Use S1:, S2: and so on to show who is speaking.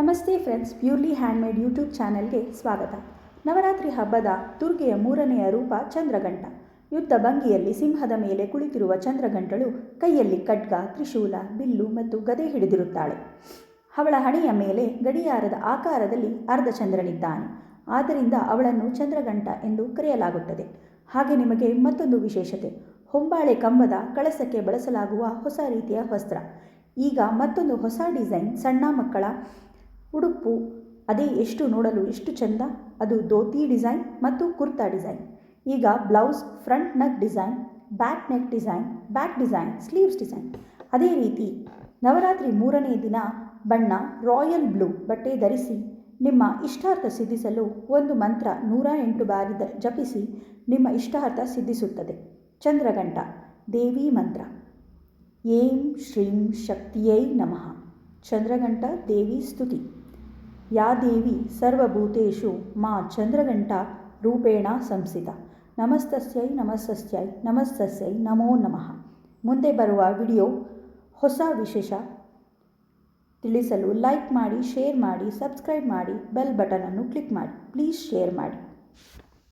S1: ನಮಸ್ತೆ friends purely handmade YouTube ಚಾನೆಲ್ಗೆ ಸ್ವಾಗತ. ನವರಾತ್ರಿ ಹಬ್ಬದ ದುರ್ಗೆಯ ಮೂರನೆಯ ರೂಪ ಚಂದ್ರಗಂಟ ಯುದ್ಧ ಭಂಗಿಯಲ್ಲಿ ಸಿಂಹದ ಮೇಲೆ ಕುಳಿತಿರುವ ಚಂದ್ರಗಂಟಳು ಕೈಯಲ್ಲಿ ಖಡ್ಗ, ತ್ರಿಶೂಲ, ಬಿಲ್ಲು ಮತ್ತು ಗದೆ ಹಿಡಿದಿರುತ್ತಾಳೆ. ಅವಳ ಹಣೆಯ ಮೇಲೆ ಗಡಿಯಾರದ ಆಕಾರದಲ್ಲಿ ಅರ್ಧಚಂದ್ರನಿದ್ದಾನೆ. ಆದ್ದರಿಂದ ಅವಳನ್ನು ಚಂದ್ರಗಂಟ ಎಂದು ಕರೆಯಲಾಗುತ್ತದೆ. ಹಾಗೆ ನಿಮಗೆ ಮತ್ತೊಂದು ವಿಶೇಷತೆ. ಹೊಂಬಾಳೆ ಕಂಬದ ಕಳಸಕ್ಕೆ ಬಳಸಲಾಗುವ ಹೊಸ ರೀತಿಯ ವಸ್ತ್ರ. ಈಗ ಮತ್ತೊಂದು ಹೊಸ ಡಿಸೈನ್ ಸಣ್ಣ ಮಕ್ಕಳ ಉಡುಪು. ಅದೇ ಎಷ್ಟು ನೋಡಲು ಎಷ್ಟು ಚೆಂದ. ಅದು ಧೋತಿ ಡಿಸೈನ್ ಮತ್ತು ಕುರ್ತಾ ಡಿಸೈನ್. ಈಗ blouse front neck design back neck design back design sleeves design. ಅದೇ ರೀತಿ ನವರಾತ್ರಿ ಮೂರನೇ ದಿನ ಬಣ್ಣ ರಾಯಲ್ ಬ್ಲೂ ಬಟ್ಟೆ ಧರಿಸಿ ನಿಮ್ಮ ಇಷ್ಟಾರ್ಥ ಸಿದ್ಧಿಸಲು ಒಂದು ಮಂತ್ರ ನೂರ ಎಂಟು ಬಾರಿ ದ ಜಪಿಸಿ ನಿಮ್ಮ ಇಷ್ಟಾರ್ಥ ಸಿದ್ಧಿಸುತ್ತದೆ. ಚಂದ್ರಗಂಟ ದೇವಿ ಮಂತ್ರ. ಏಂ ಶ್ರೀಂ ಶಕ್ತಿಯೈ ನಮಃ. ಚಂದ್ರಗಂಟ ದೇವಿ ಸ್ತುತಿ. ಯಾ ದೇವಿ ಸರ್ವಭೂತು ಮಾ ಚಂದ್ರಘಂಟ ರೂಪೇಣ ಸಂಸ್ಥಿತ ನಮಸ್ತಸ್ಯೈ ನಮಸ್ತಸ್ಯೈ ನಮಸ್ತಸ್ಯೈ, ನಮೋ ನಮಃ. ಮುಂದೆ ಬರುವ ವಿಡಿಯೋ ಹೊಸ ವಿಶೇಷ ತಿಳಿಸಲು ಲೈಕ್ ಮಾಡಿ, ಶೇರ್ ಮಾಡಿ, ಸಬ್ಸ್ಕ್ರೈಬ್ ಮಾಡಿ, ಬೆಲ್ ಬಟನನ್ನು ಕ್ಲಿಕ್ ಮಾಡಿ. ಪ್ಲೀಸ್ ಶೇರ್ ಮಾಡಿ.